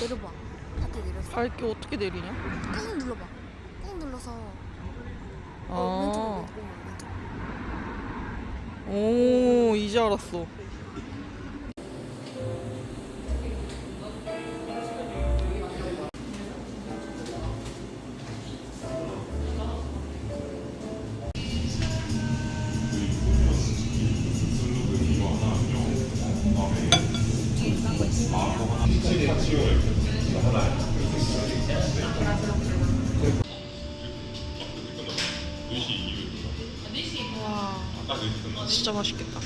내려봐. 밖에 내렸어. 밝게 어떻게 내리냐? 꾹 눌러봐. 꾹 눌러서 어, 아. 왼쪽으로 왼쪽으로 왼쪽. 오 이제 알았어. 진짜 맛있겠다.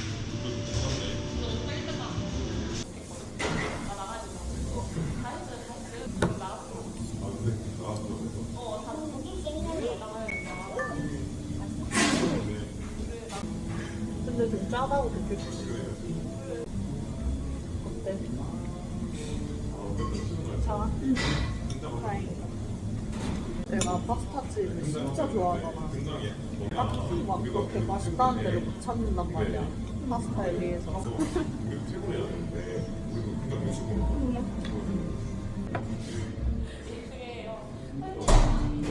근데 좀 짜다고 느껴졌어. 어때? 다행이다. 내가 파스타집을 진짜 좋아하잖아. 딱히 막 그렇게 맛있다는 데를 못 찾는단 말이야. 파스타에 비해서.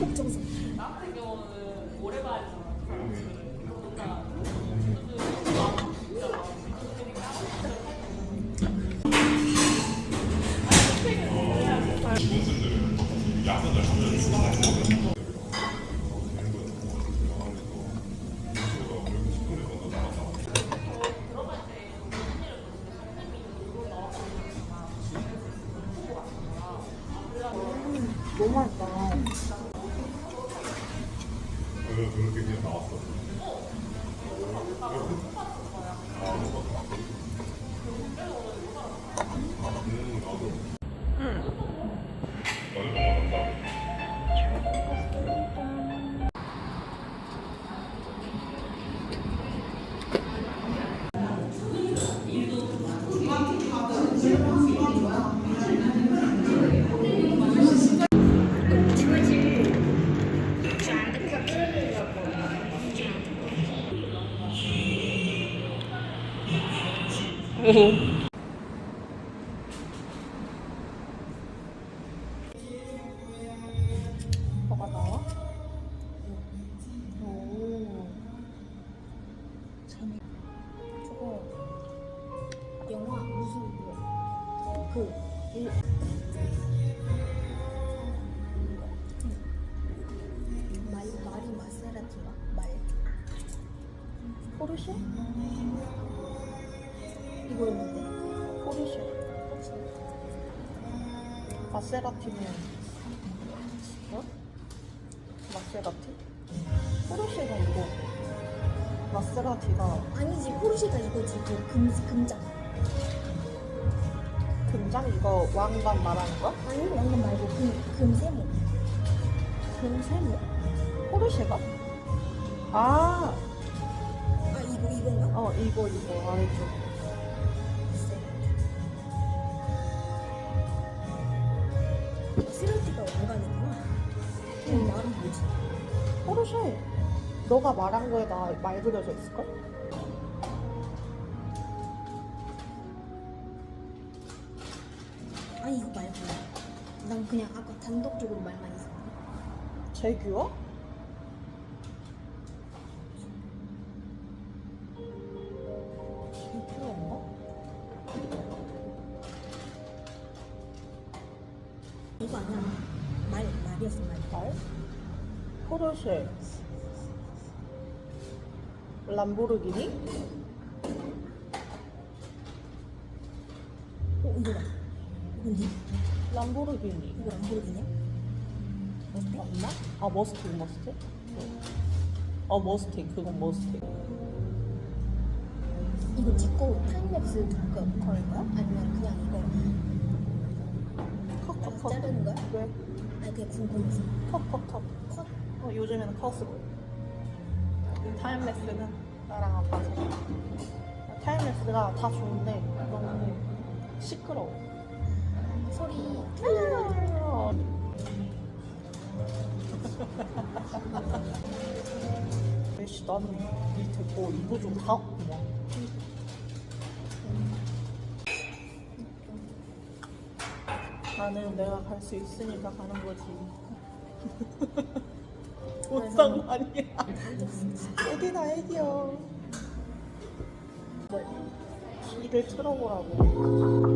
복정석. 너무 맛있다. 그렇게 그냥 나왔어. 뭐가 나와? 오. 재밌. 저거 영화 무슨 뭐, 그 일, 말 말이 마세라티가 말 포르쉐? 이거였는데 포르쉐. 마세라티는 어? 마세라티? 포르쉐가 이거. 마세라티가 아니지 포르쉐가 이거지 그 금, 금장 금장 이거 왕관 말하는 거? 아니 왕관 말고 금, 금세모 금세모? 포르쉐가? 아, 아 이거 이건가? 어 이거 이거 아래쪽. 세라티가 왕관이구나 그럼 말은 뭐지? 포르쉐. 너가 말한 거에다 말 그려져 있을걸? 아니 이거 말고 난 그냥 아까 단독적으로 말만 제규어? 제규어 이거 아니야 말 말이었어 말 말? 포르쉐. 람보르기니? 어 이거다 이건 니 람보르기니. 이거 안 보이냐? 맞나? 아 머스텍 머스텍? 어 머스텍 그건 머스텍. 이거 찍고 타임랩스 그 걸 거야? 아니면 그냥 이거 컷컷컷. 자르는 거야? 왜? 아니 그냥 궁금해서 컷 컷 컷. 컷? 어, 요즘에는 컷으로. 타임랩스는 나랑 아빠 생각. 타임랩스가 다 좋은데 너무 시끄러워. 소리 애씨 나는 밑에 거 이거 좀다 없구만. 나는 내가 갈 수 있으니까 가는 거지. 뭔 상관이야. 애기다 애기요. 네. 길을 틀어보라고.